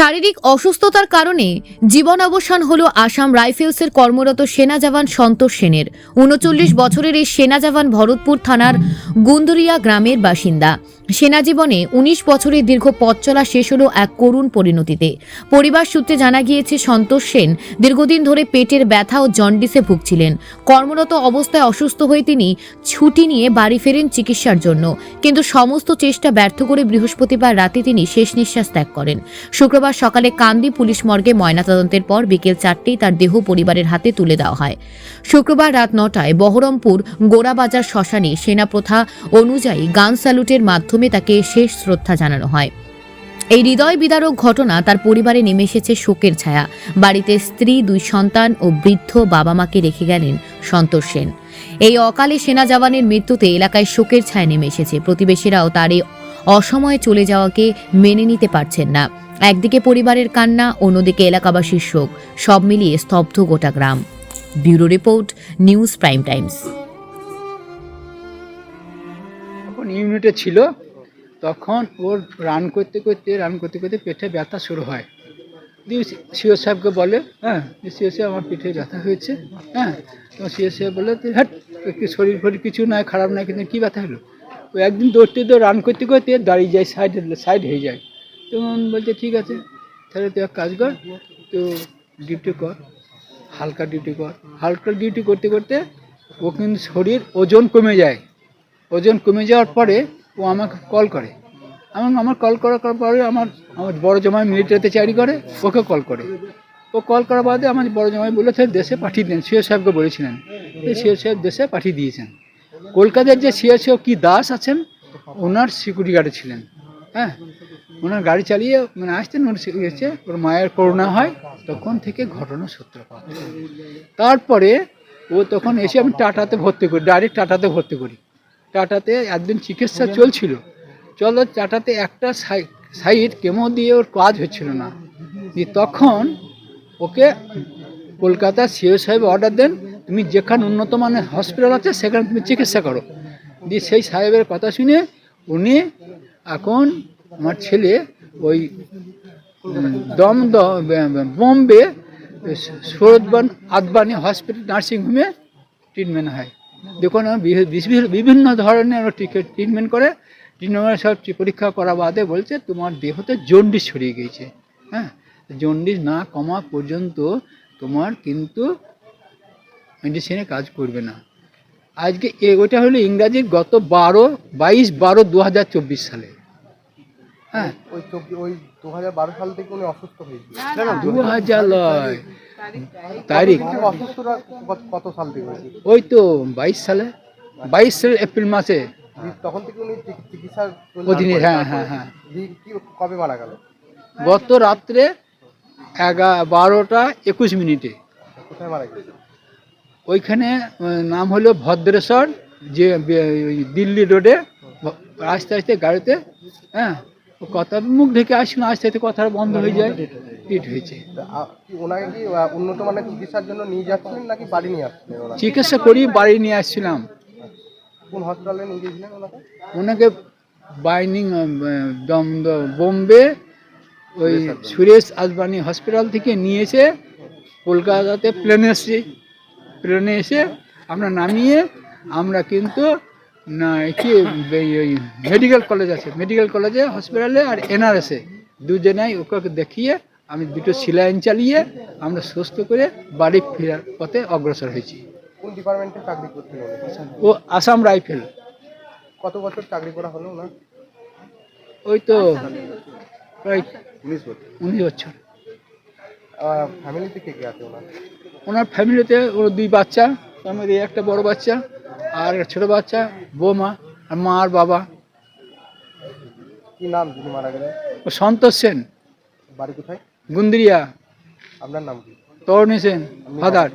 শারীরিক অসুস্থতার কারণে জীবন অবসান হল আসাম রাইফেলসের কর্মরত সেনা জওয়ান সন্তোষ সেনের। উনচল্লিশ বছরের এই সেনা জওয়ান ভরতপুর থানার গুন্দরিয়া গ্রামের বাসিন্দা। সেনা জীবনে উনিশ বছরের দীর্ঘ পথ চলা শেষ হলো এক করুণ পরিণতিতে। পরিবার সূত্রে জানা গিয়েছে, সন্তোষ সেন দীর্ঘদিন ধরে পেটের ব্যথা ও জন্ডিসে ভুগছিলেন। কর্মরত অবস্থায় অসুস্থ হয়ে তিনি ছুটি নিয়ে বাড়ি ফেরেন চিকিৎসার জন্য। কিন্তু সমস্ত চেষ্টা ব্যর্থ করে বৃহস্পতিবার রাতে তিনি শেষ নিঃশ্বাস ত্যাগ করেন। শুক্রবার সকালে কান্দি পুলিশ মর্গে ময়নাতদন্তের পর বিকেল চারটেই তার দেহ পরিবারের হাতে তুলে দেওয়া হয়। শুক্রবার রাত নটায় বহরমপুর গোড়াবাজার শ্মশানে সেনা প্রথা অনুযায়ী গান স্যালুটের মাধ্যমে তাকে শেষ শ্রদ্ধা জানানো হয়। এই হৃদয় বিদারক ঘটনা তার পরিবারে নেমে এসেছে শোকের ছায়া। বাড়িতে স্ত্রী, দুই সন্তান ও বৃদ্ধ বাবা মাকে রেখে গেলেন সন্তোষ সেন। এই অকালে সেনা জওয়ানের মৃত্যুতে এলাকায় শোকের ছায়া নেমে এসেছে। প্রতিবেশীরাও তার এই অসময়ে চলে যাওয়াকে মেনে নিতে পারছেন না। একদিকে পরিবারের কান্না, অন্যদিকে এলাকাবাসীর শোক। সব মিলিয়ে স্তব্ধ গোটা গ্রাম। Bureau report, news prime times. ইউনিটে ছিল তখন ওর রান করতে করতে রান করতে করতে পেটে ব্যথা শুরু হয়। দিয়ে সিও সাহেবকে বলে হ্যাঁ সিও সাহেব, আমার পিঠে ব্যথা হয়েছে হ্যাঁ? তো সিও সাহেব বলে হ্যাট একটু শরীর ফরির কিছু নয় খারাপ নয় কিন্তু কী ব্যথা হলো? ও একদিন দৌড়তে দৌড় রান করতে করতে দাঁড়িয়ে যায় সাইড সাইড হয়ে যায়। তখন বলছে, ঠিক আছে, তাহলে তুই এক কাজ কর তো ডিউটি কর, হালকা ডিউটি কর। হালকা ডিউটি করতে করতে ও কিন্তু শরীর ওজন কমে যায়। ওজন কমে যাওয়ার পরে ও আমাকে কল করে। আমার আমার কল করার পরে আমার আমার বড় জামাই মিলিটারিতে চাকরি করে ওকে কল করে। ও কল করার বাদে আমার বড় জামাই বলে তাহলে দেশে পাঠিয়ে দেন সিও সাহেবকে বলেছিলেন। এই সিও সাহেব দেশে পাঠিয়ে দিয়েছেন। কলকাতার যে সিও কি দাস আছেন? ওনার সিকিউরিটি গার্ডে ছিলেন। হ্যাঁ? ওনার গাড়ি চালিয়ে মানে আসতেন ওর এসে ওর মায়ের করোনা হয়, তখন থেকে ঘটনা সূত্রপাত তারপরে ও তখন এসে আমি টাটাতে ভর্তি করি ডাইরেক্ট টাটাতে ভর্তি করি। টাটাতে একদিন চিকিৎসা চলছিল। চলো টাটাতে একটা সাই- সাইড কেমো দিয়ে ওর কাজ হচ্ছিল না। তখন ওকে কলকাতা সিও সাহেব অর্ডার দেন, তুমি যেখানে উন্নত মানের হসপিটাল আছে, সেখানে তুমি চিকিৎসা করো। দিয়ে সেই সাহেবের কথা শুনে উনি এখন আমার ছেলে ওই দম বোম্বে সৌরদবান আদবানি হসপিটাল নার্সিংহোমে ট্রিটমেন্ট হয়। দেখুন বিভিন্ন ধরনের ট্রিটমেন্ট করে ট্রিটমেন্ট সব পরীক্ষা করা বাদে বলছে তোমার দেহতে জন্ডিস ছড়িয়ে গিয়েছে। হ্যাঁ? জন্ডিস না কমা পর্যন্ত তোমার কিন্তু মেডিসিনে কাজ করবে না। আজকে এ- ওটা হলো ইংরাজির গত বারো বাইশ বারো দু হাজার চব্বিশ সালে। হ্যাঁ? ওই চব্বিশ ওই দু হাজার বারো সাল থেকে উনি অসুস্থ হয়েছিল দু হাজার লয় তারিখ? কত- সাল থেকে ওই তো বাইশ সালে। বাইশ সালে এপ্রিল মাসে। তখন থেকে উনি চিকিৎসার অধীনে হ্যাঁ হ্যাঁ হ্যাঁ। কবে মারা গেল? গত রাত্রে এগা বারোটা একুশ মিনিটে। কোথায় মারা গেছে ওইখানে নাম হলো ভদ্রেশ্বর যে দিল্লি রোডে। আস্তে আস্তে গাড়িতে হ্যাঁ কথা মুখ ঢেকে আসুন আস্তে আস্তে কথা বন্ধ হয়ে যায়। পিট হয়েছে। ওনাকে কি উন্নত মানের চিকিৎসার জন্য নিয়ে যাচ্ছিলেন নাকি বাড়ি নিয়ে আসছিলেন ওনাকে? চিকিৎসা করি বাড়ি নিয়ে আসছিলাম। কোন হসপিটালে নিয়ে গিয়েছিলেন ওনাকে? ওনাকে বাইনিং বোম্বে ওই সুরেশ আজবানি হসপিটাল থেকে নিয়েছে। কলকাতাতে প্লেনে এসেছি। প্লেনে এসে আমরা নামিয়ে আমরা কিন্তু না কি ওই মেডিকেল কলেজ আছে। মেডিকেল কলেজে হসপিটালে আর এনআরএসে দুজনাই ওকে দেখিয়ে আমি দুটো সিলাইন চালিয়ে আমরা সুস্থ করে বাড়ি ফেরার পথে অগ্রসর হয়েছি। কোন ডিপার্টমেন্টে চাকরি উনি? ও আসাম রাইফেল। কত বছর চাকরি করা হলো ওনার? ওই তো প্রায় উনিশ বছর। উনিশ বছর। ফ্যামিলিতে কে কে আছে ওনার? ওনার ফ্যামিলিতে ওর দুই বাচ্চা তার মধ্যে একটা বড় বাচ্চা আর ছোটো বাচ্চা বৌমা আর মা আর বাবা। কি নাম যিনি মারা গেলেন? ও সন্তোষ সেন। বাড়ি কোথায়? গুন্দিরিয়া। আপনার নাম কি? তরণী সেন ফাদার